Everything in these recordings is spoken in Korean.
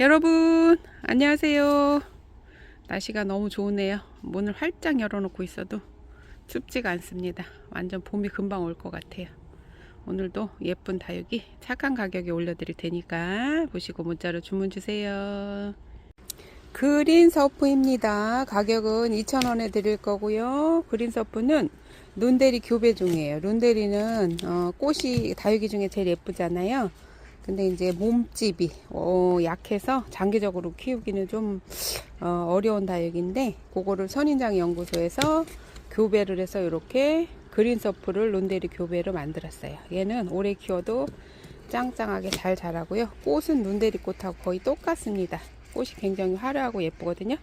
여러분 안녕하세요. 날씨가 너무 좋으네요. 문을 활짝 열어놓고 있어도 춥지가 않습니다. 완전 봄이 금방 올 것 같아요. 오늘도 예쁜 다육이 착한 가격에 올려드릴 테니까 보시고 문자로 주문 주세요. 그린 서프입니다. 가격은 2,000원에 드릴 거고요. 그린 서프는 룬데리 교배 중이에요. 룬데리는 어, 꽃이 다육이 중에 제일 예쁘잖아요 근데 이제 몸집이 어, 약해서 장기적으로 키우기는 좀 어, 려운 다육인데 그거를 선인장 연구소에서 교배를 해서 이렇게 그린 서프를 론데리 교배로 만들었어요. 얘는 오래 키워도 짱짱하게 잘 자라고요. 꽃은 룬데리 꽃하고 거의 똑같습니다. 꽃이 굉장히 화려하고 예쁘거든요.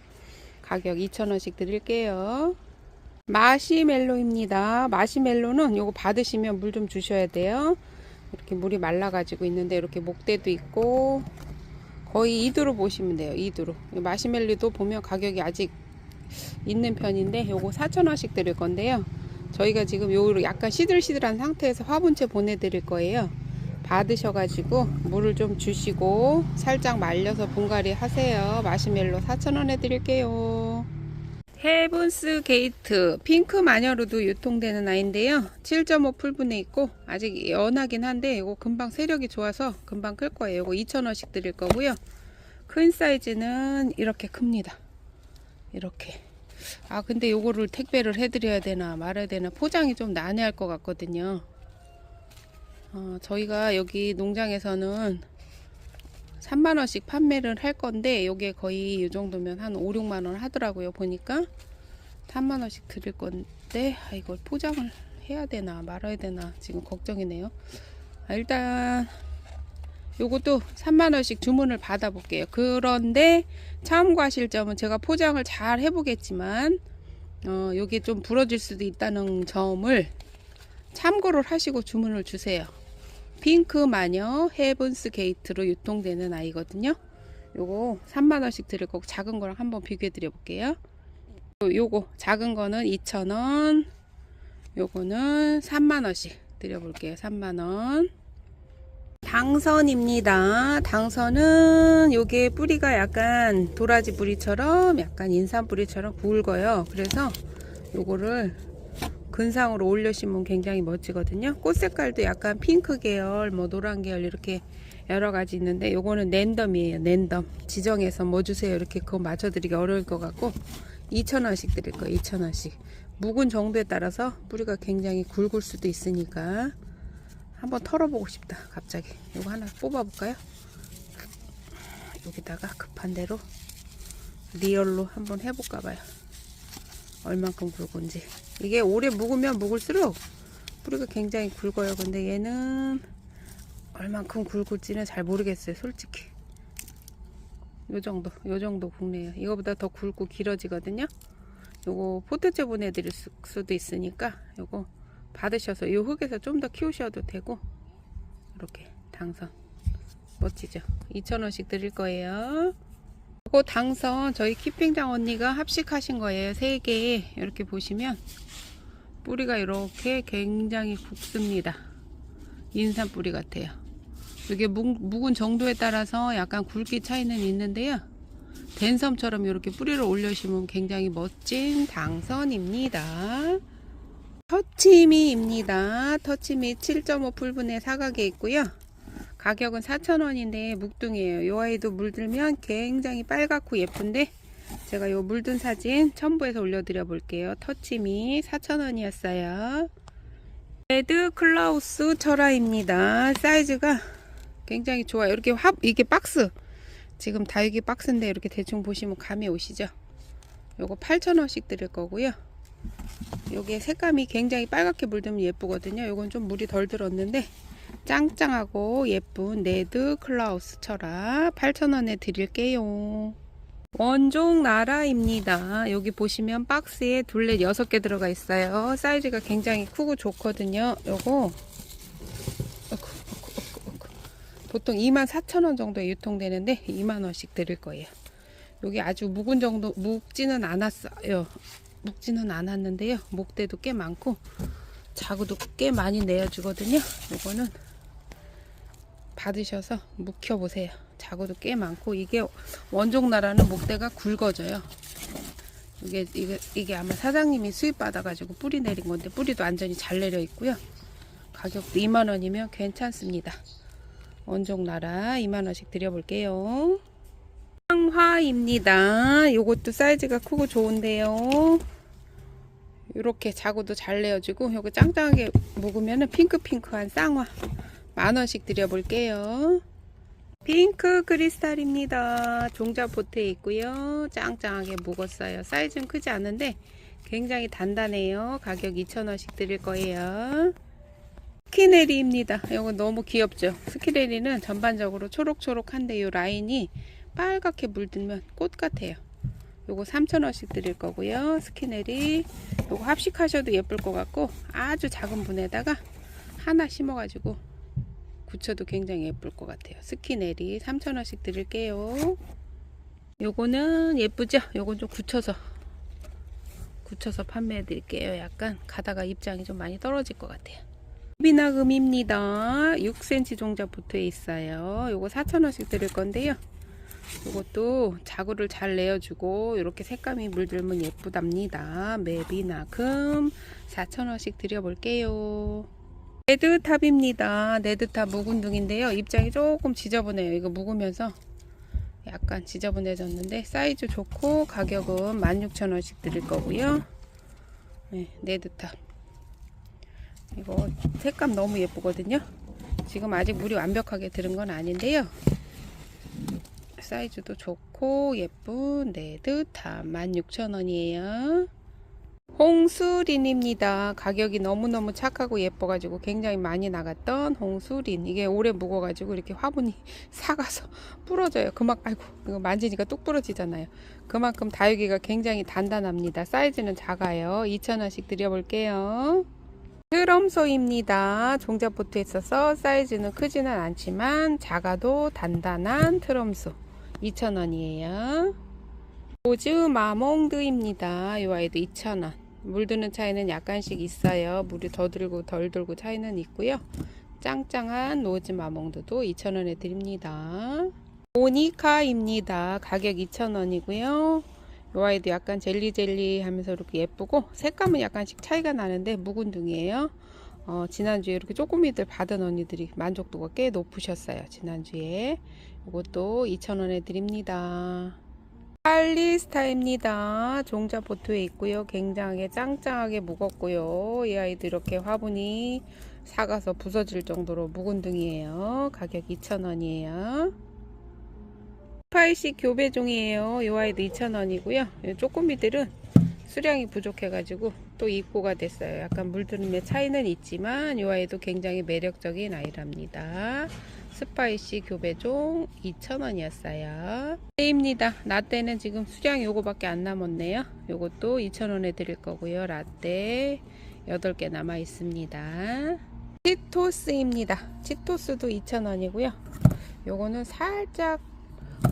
가격 2,000원씩 드릴게요. 마시멜로입니다. 마시멜로는 요거 받으시면 물 좀 주셔야 돼요. 이렇게 물이 말라가지고 있는데 이렇게 목대도 있고 거의 이두로 보시면 돼요. 이두로. 마시멜로도 보면 가격이 아직 있는 편인데 요거 4,000원씩 드릴 건데요. 저희가 지금 요로 약간 시들시들한 상태에서 화분째 보내드릴 거예요. 받으셔가지고 물을 좀 주시고 살짝 말려서 분갈이 하세요. 마시멜로 4,000원에 드릴게요. 헤븐스 게이트 핑크 마녀로도 유통되는 아이인데요. 7.5 풀분에 있고 아직 연하긴 한데 이거 금방 세력이 좋아서 금방 클 거예요. 이거 2,000원씩 드릴 거고요. 큰 사이즈는 이렇게 큽니다. 이렇게. 아 근데 요거를 택배를 해드려야 되나 말아야 되나 포장이 좀 난해할 것 같거든요. 어, 저희가 여기 농장에서는 3만원씩 판매를 할 건데 요게 거의 이 정도면 한 5, 6만원 하더라고요 보니까. 3만원씩 드릴 건데 아, 이걸 포장을 해야 되나 말아야 되나 지금 걱정이네요. 아, 일단 요것도 3만원씩 주문을 받아 볼게요. 그런데 참고하실 점은 제가 포장을 잘 해보겠지만 어, 요게 좀 부러질 수도 있다는 점을 참고를 하시고 주문을 주세요 핑크 마녀 헤븐스 게이트로 유통되는 아이거든요. 요거 3만원씩 드릴 거고 작은 거랑 한번 비교해 드려 볼게요. 요거 작은 거는 2,000원 요거는 3만원씩 드려 볼게요. 3만원 당선입니다. 당선은 요게 뿌리가 약간 도라지 뿌리처럼 약간 인삼 뿌리처럼 굵어요. 그래서 요거를 근상으로 올려 심으면 굉장히 멋지거든요. 꽃 색깔도 약간 핑크 계열, 뭐 노란 계열 이렇게 여러 가지 있는데 요거는 랜덤이에요. 랜덤. 지정해서 뭐 주세요. 이렇게 그거 맞춰 드리기 어려울 것 같고 2,000원씩 드릴 거예요. 2,000원씩. 묵은 정도에 따라서 뿌리가 굉장히 굵을 수도 있으니까 한번 털어보고 싶다. 갑자기. 요거 하나 뽑아 볼까요? 여기다가 급한 대로 리얼로 한번 해볼까 봐요. 얼만큼 굵은지. 이게 오래 묵으면 묵을수록 뿌리가 굉장히 굵어요. 근데 얘는 얼만큼 굵을지는 잘 모르겠어요. 솔직히. 요 정도, 요 정도 굵네요. 이거보다 더 굵고 길어지거든요. 요거 포트째 보내드릴 수, 수도 있으니까 요거 받으셔서 요 흙에서 좀 더 키우셔도 되고 이렇게 당선 멋지죠? 2,000원씩 드릴 거예요. 요거 당선 저희 키핑장 언니가 합식하신 거예요. 3개 이렇게 보시면 뿌리가 이렇게 굉장히 굵습니다. 인삼 뿌리 같아요. 이게 묵, 묵은 정도에 따라서 약간 굵기 차이는 있는데요. 댄섬처럼 이렇게 뿌리를 올려시면 굉장히 멋진 당선입니다. 터치미입니다. 터치미 7.5 풀분의 사각에 있고요. 가격은 4,000원인데 묵둥이에요. 이 아이도 물들면 굉장히 빨갛고 예쁜데 제가 요 물든 사진 첨부해서 올려드려 볼게요. 터치미 4,000원이었어요. 레드 클라우스 철화입니다. 사이즈가 굉장히 좋아요. 이렇게 합 이게 박스 지금 다육이 박스인데 이렇게 대충 보시면 감이 오시죠? 요거 8,000원씩 드릴 거고요. 요게 색감이 굉장히 빨갛게 물들면 예쁘거든요. 요건 좀 물이 덜 들었는데 짱짱하고 예쁜 레드 클라우스 철화 8,000원에 드릴게요. 원종 나라입니다. 여기 보시면 박스에 둘레 6개 들어가 있어요. 사이즈가 굉장히 크고 좋거든요. 요거. 보통 24,000원 정도에 유통되는데 2만원씩 드릴 거예요. 여기 아주 묵은 정도 묵지는 않았어요. 묵지는 않았는데요. 목대도 꽤 많고 자구도 꽤 많이 내어주거든요. 요거는 받으셔서 묵혀보세요. 자구도 꽤 많고 이게 원종 나라는 목대가 굵어져요. 이게 이게 이게 아마 사장님이 수입 받아가지고 뿌리 내린 건데 뿌리도 완전히 잘 내려 있고요. 가격도 2만 원이면 괜찮습니다. 원종 나라 2만 원씩 드려볼게요. 황화입니다. 요것도 사이즈가 크고 좋은데요. 이렇게 자구도 잘 내어주고 요거 짱짱하게 묵으면은 핑크핑크한 쌍화 만 원씩 드려볼게요. 핑크 크리스탈입니다. 종자 보트에 있고요. 짱짱하게 묵었어요. 사이즈는 크지 않은데 굉장히 단단해요. 가격 2,000원씩 드릴 거예요. 스키네리입니다. 이거 너무 귀엽죠? 스키네리는 전반적으로 초록초록한데 이 라인이 빨갛게 물들면 꽃 같아요. 요거 3,000원씩 드릴 거고요. 스키네리 요거 합식하셔도 예쁠 것 같고 아주 작은 분에다가 하나 심어가지고 굳혀도 굉장히 예쁠 것 같아요. 스키네리 3,000원씩 드릴게요. 요거는 예쁘죠? 요건 좀 굳혀서 굳혀서 판매해 드릴게요. 약간 가다가 입장이 좀 많이 떨어질 것 같아요. 비나금입니다. 6cm 종자 붙어 있어요. 요거 4,000원씩 드릴 건데요. 요것도 자구를 잘 내어주고 이렇게 색감이 물들면 예쁘답니다. 매비나금 4,000원씩 드려볼게요. 레드탑입니다. 레드탑 묵은둥인데요. 입장이 조금 지저분해요. 이거 묵으면서 약간 지저분해졌는데 사이즈 좋고 가격은 16,000원씩 드릴 거고요. 네, 레드탑. 이거 색감 너무 예쁘거든요. 지금 아직 물이 완벽하게 들은 건 아닌데요. 사이즈도 좋고 예쁜 레드탑 16,000원이에요. 홍수린입니다. 가격이 너무너무 착하고 예뻐가지고 굉장히 많이 나갔던 홍수린. 이게 오래 묵어가지고 이렇게 화분이 삭아서 부러져요. 그만, 아이고, 이거 만지니까 뚝 부러지잖아요. 그만큼 다육이가 굉장히 단단합니다. 사이즈는 작아요. 2,000원씩 드려볼게요. 트럼소입니다. 종자포트에 있어서 사이즈는 크지는 않지만 작아도 단단한 트럼소. 2,000원이에요. 로즈 마몽드입니다. 이 아이도 2,000원. 물 드는 차이는 약간씩 있어요. 물이 더 들고 덜 들고 차이는 있고요. 짱짱한 로즈 마몽드도 2,000원에 드립니다. 모니카입니다. 가격 2,000원이고요. 이 아이도 약간 젤리젤리 하면서 이렇게 예쁘고 색감은 약간씩 차이가 나는데 묵은둥이에요. 어, 지난주에 이렇게 쪼꼬미들 받은 언니들이 만족도가 꽤 높으셨어요. 지난주에. 이것도 2,000원에 드립니다. 할리스타입니다. 종자 보트에 있고요. 굉장히 짱짱하게 무겁고요. 이 아이도 이렇게 화분이 사가서 부서질 정도로 묵은둥이에요. 가격 2,000원이에요. 스파이시 교배종이에요. 이 아이도 2,000원이고요. 쪼꼬미들은 수량이 부족해가지고 또 입고가 됐어요. 약간 물들음의 차이는 있지만 이 아이도 굉장히 매력적인 아이랍니다. 스파이시 교배종 2,000원이었어요. 입니다. 라떼는 지금 수량이 요거밖에 안 남았네요. 요것도 2,000원에 드릴 거고요. 라떼 8개 남아 있습니다. 치토스입니다. 치토스도 2,000원이고요. 요거는 살짝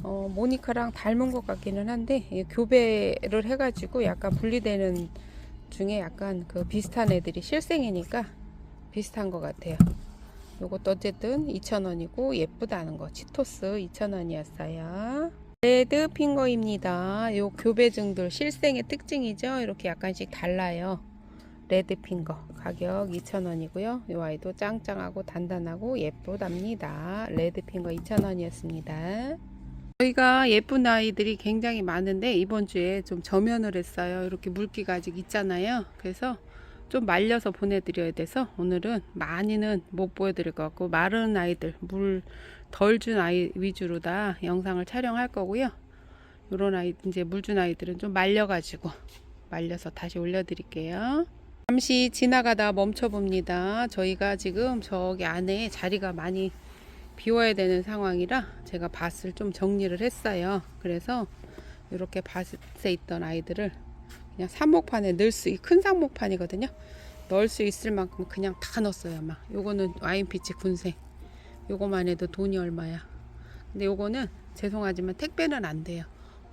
어, 모니카랑 닮은 것 같기는 한데 이 교배를 해가지고 약간 분리되는 중에 약간 그 비슷한 애들이 실생이니까 비슷한 것 같아요. 요것도 어쨌든 2,000원이고 예쁘다는 거 치토스 2,000원이었어요. 레드 핑거입니다. 요 교배증들 실생의 특징이죠. 이렇게 약간씩 달라요. 레드 핑거 가격 2,000원이고요. 요 아이도 짱짱하고 단단하고 예쁘답니다. 레드 핑거 2,000원이었습니다. 저희가 예쁜 아이들이 굉장히 많은데 이번 주에 좀 저면을 했어요. 이렇게 물기가 아직 있잖아요. 그래서 좀 말려서 보내드려야 돼서 오늘은 많이는 못 보여드릴 것 같고 마른 아이들 물 덜 준 아이 위주로 다 영상을 촬영할 거고요. 요런 아이 이제 물 준 아이들은 좀 말려가지고 말려서 다시 올려드릴게요. 잠시 지나가다 멈춰 봅니다. 저희가 지금 저기 안에 자리가 많이 비워야 되는 상황이라 제가 밭을 좀 정리를 했어요. 그래서 이렇게 밭에 있던 아이들을 그냥 삽목판에 넣을 수, 큰 삽목판이거든요. 넣을 수 있을 만큼 그냥 다 넣었어요. 막 요거는 와인피치 군생. 요거만 해도 돈이 얼마야. 근데 요거는 죄송하지만 택배는 안 돼요.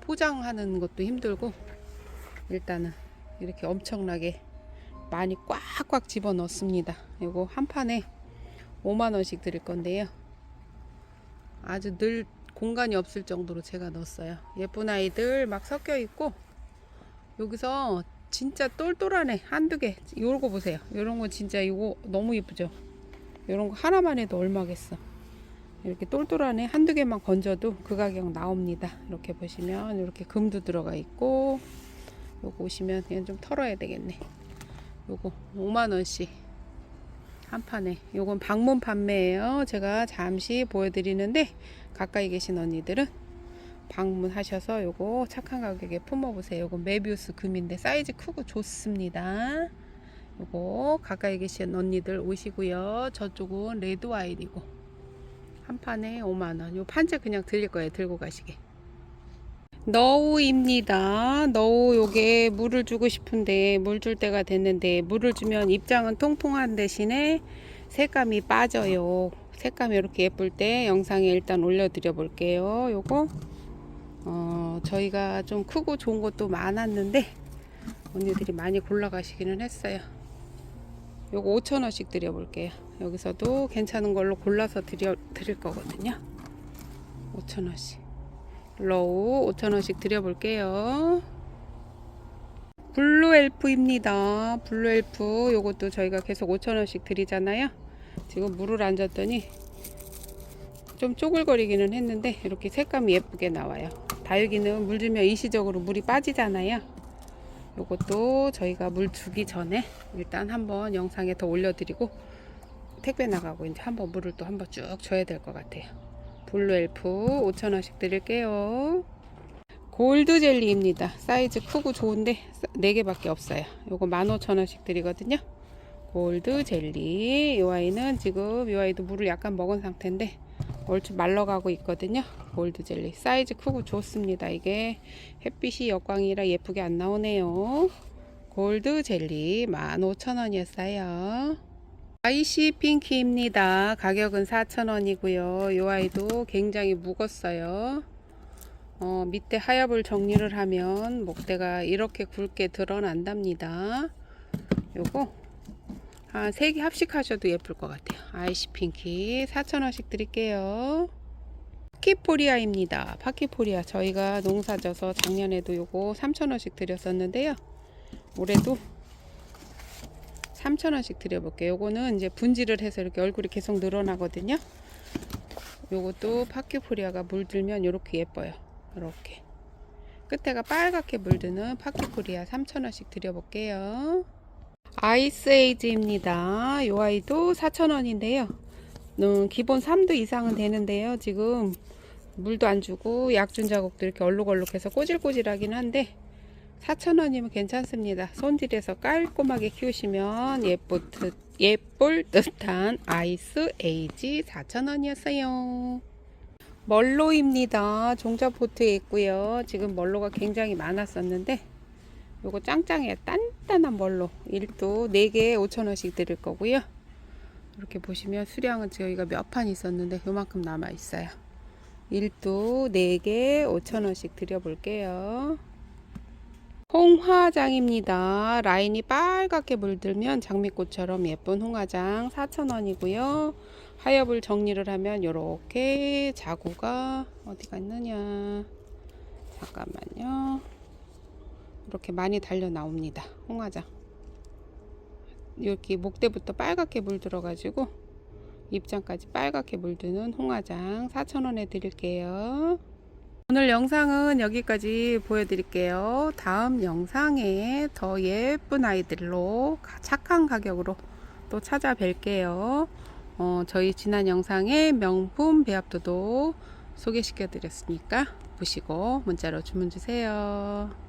포장하는 것도 힘들고 일단은 이렇게 엄청나게 많이 꽉꽉 집어 넣습니다. 요거 한 판에 5만 원씩 드릴 건데요. 아주 늘 공간이 없을 정도로 제가 넣었어요. 예쁜 아이들 막 섞여 있고 여기서 진짜 똘똘한 애 한두 개 요거 보세요. 요런 거 진짜 이거 너무 예쁘죠? 요런 거 하나만 해도 얼마겠어. 이렇게 똘똘한 애 한두 개만 건져도 그 가격 나옵니다. 이렇게 보시면 이렇게 금도 들어가 있고 요거 보시면 그냥 좀 털어야 되겠네. 요거 5만원씩 한 판에 요건 방문 판매예요. 제가 잠시 보여드리는데 가까이 계신 언니들은 방문하셔서 요거 착한 가격에 품어보세요. 요건 메비우스 금인데 사이즈 크고 좋습니다. 요거 가까이 계신 언니들 오시고요. 저쪽은 레드 와인이고 한 판에 5만원. 요 판재 그냥 드릴 거예요. 들고 가시게. 너우입니다. 너우 요게 물을 주고 싶은데 물 줄 때가 됐는데 물을 주면 입장은 통통한 대신에 색감이 빠져요. 색감이 이렇게 예쁠 때 영상에 일단 올려드려 볼게요. 요거 어, 저희가 좀 크고 좋은 것도 많았는데 언니들이 많이 골라가시기는 했어요. 요거 5천원씩 드려볼게요. 여기서도 괜찮은 걸로 골라서 드려, 드릴 거거든요. 5천원씩. 로우 5천원씩 드려볼게요. 블루 엘프입니다. 블루 엘프 요것도 저희가 계속 5천원씩 드리잖아요. 지금 물을 안 줬더니 좀 쪼글거리기는 했는데 이렇게 색감이 예쁘게 나와요. 다육이는 물 주면 일시적으로 물이 빠지잖아요. 요것도 저희가 물 주기 전에 일단 한번 영상에 더 올려드리고 택배 나가고 이제 한번 물을 또 한번 쭉 줘야 될 것 같아요. 블루 엘프 5,000원씩 드릴게요. 골드 젤리입니다. 사이즈 크고 좋은데 4개밖에 없어요. 요거 15,000원씩 드리거든요. 골드 젤리. 이 아이는 지금 이 아이도 물을 약간 먹은 상태인데 얼추 말라가고 있거든요. 골드 젤리. 사이즈 크고 좋습니다. 이게 햇빛이 역광이라 예쁘게 안 나오네요. 골드 젤리 15,000원이었어요. 아이시 핑키입니다. 가격은 4,000원이고요. 이 아이도 굉장히 묵었어요. 어, 밑에 하엽을 정리를 하면 목대가 이렇게 굵게 드러난답니다. 요거 한 3개 합식하셔도 예쁠 것 같아요. 아이시 핑키 4,000원씩 드릴게요. 파키포리아입니다. 파키포리아 저희가 농사 져서 작년에도 요거 3,000원씩 드렸었는데요. 올해도 3,000원씩 드려볼게요. 요거는 이제 분질을 해서 이렇게 얼굴이 계속 늘어나거든요. 요것도 파키포리아가 물들면 이렇게 예뻐요. 이렇게. 끝에가 빨갛게 물드는 파키포리아 3,000원씩 드려볼게요. 아이스에이지입니다. 요 아이도 4,000원인데요. 음, 기본 3도 이상은 되는데요. 지금 물도 안 주고 약준 자국도 이렇게 얼룩얼룩해서 꼬질꼬질하긴 한데 4,000원이면 괜찮습니다. 손질해서 깔끔하게 키우시면 예쁠 듯, 예쁠 듯한 아이스 에이지 4,000원이었어요. 멀로입니다. 종자 포트에 있고요. 지금 멀로가 굉장히 많았었는데 요거 짱짱해요. 단단한 멀로 1도 4개 5,000원씩 드릴 거고요. 이렇게 보시면 수량은 저희가 몇 판 있었는데 요만큼 남아 있어요. 1도 4개 5,000원씩 드려볼게요. 홍화장입니다. 라인이 빨갛게 물들면 장미꽃처럼 예쁜 홍화장 4,000원이고요. 하엽을 정리를 하면 이렇게 자구가 어디가 있느냐. 잠깐만요. 이렇게 많이 달려 나옵니다. 홍화장. 이렇게 목대부터 빨갛게 물들어 가지고 입장까지 빨갛게 물드는 홍화장 4,000원에 드릴게요. 오늘 영상은 여기까지 보여드릴게요. 다음 영상에 더 예쁜 아이들로 착한 가격으로 또 찾아뵐게요. 어, 저희 지난 영상에 명품 배합도도 소개시켜 드렸으니까 보시고 문자로 주문 주세요.